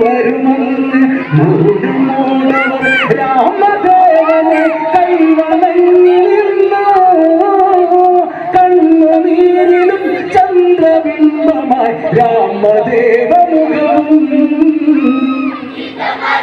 വരുമെന്ന് രാമദേവനെ കൈവണങ്ങിരുന്നു കണ്ണുനീരിലും ചന്ദ്രബിംബമായി രാമദേവമുഖം അറിയാതെ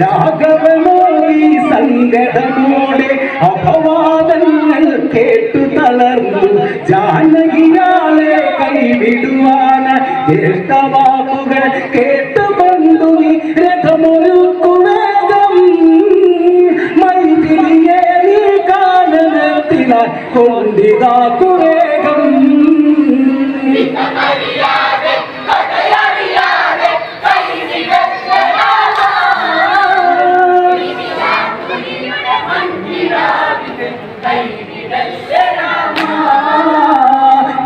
രാഘവനോടി സങ്കടമോടെ അപവാദങ്ങൾ കേട്ടു തളർന്നു. ജാനകിയാളെ കൈവിടുവാന ജ്യേഷ്ഠവാക്കുകൾ കേട്ടുകൊണ്ടു രഥമൊരുക്കു വേഗം മൈതിരിയെ നീ കാനനത്തിനായി കൊണ്ടിതാക്കുവേഗം അറിയാതെ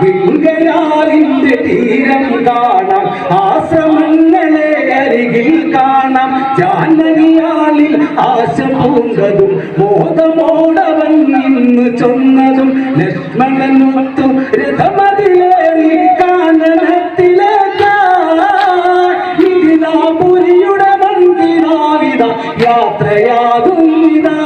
ഗംഗയാറിന്റെ തീരം കാണാം. ആശ്രമങ്ങളെ അരികിൽ കാണാം. ജാനകിയാളിൽ ആശ പൂങ്കതും മോദമോടവൻ ഇന്ന് ചൊന്നതും ലക്ഷ്മണനൊത്തു രഥമതിലേറി കാനനത്തിലേക്കാരിയുടെ മന്ദിരാവിത യാത്രയാകും ഇതാ.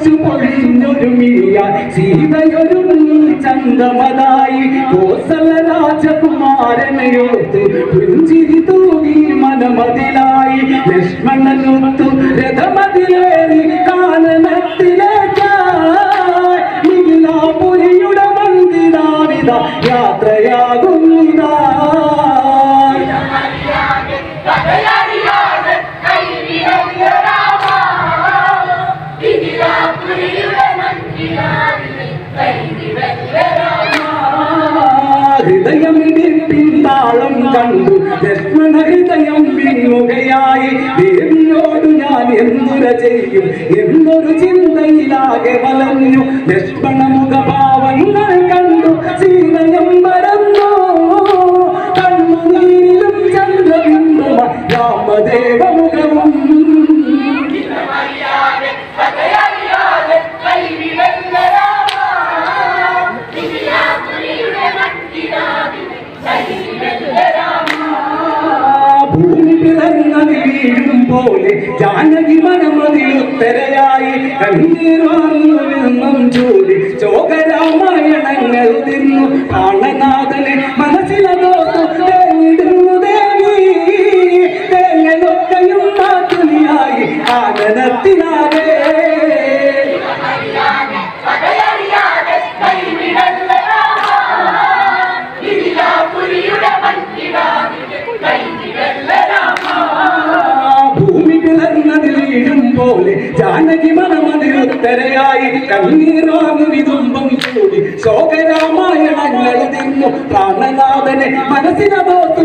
ആനന്ദാസു പൊഴിഞ്ഞൊരുമിയ സീതയൊരുങ്ങി ചന്തമതായി കോസല രാജകുമാരനെയോർത്ത് പുഞ്ചിരി ഹൃദയമിടിപ്പിൻ താളം കണ്ടു. ലക്ഷ്മണ ഹൃദയം വിങ്ങുകയായി. ദേവിയോട് ഞാൻ എന്തുര ചെയ്യും? എന്നൊരു ചിന്തയിലാകെ വലഞ്ഞു. ലക്ഷ്മണ മുഖഭാവങ്ങൾ കണ്ടു. സീതയം മറന്നു. കണ്ണുനീരിലും ചന്ദ്രബിന്ദുമ രാമദേവമുഖവും. അറിയാതെ പോലെ ജാനകി മനമതിലുത്തരയായി കണ്ണീർ വാങ്ങുമെന്നും ജോലി ചോകരാമായണങ്ങൾ തിന്നു. പ്രാണനാഥനെ തേങ്ങിടുന്നു ദേവി. ആനനത്തിനാകെ മനമതിലുത്തരയായി കണ്ണീരാണ് വിതുമ്പം കൂടി ശോകരാമായണങ്ങൾ തിന്നു പ്രാണനാഥനെ മനസ്സിനകത്തു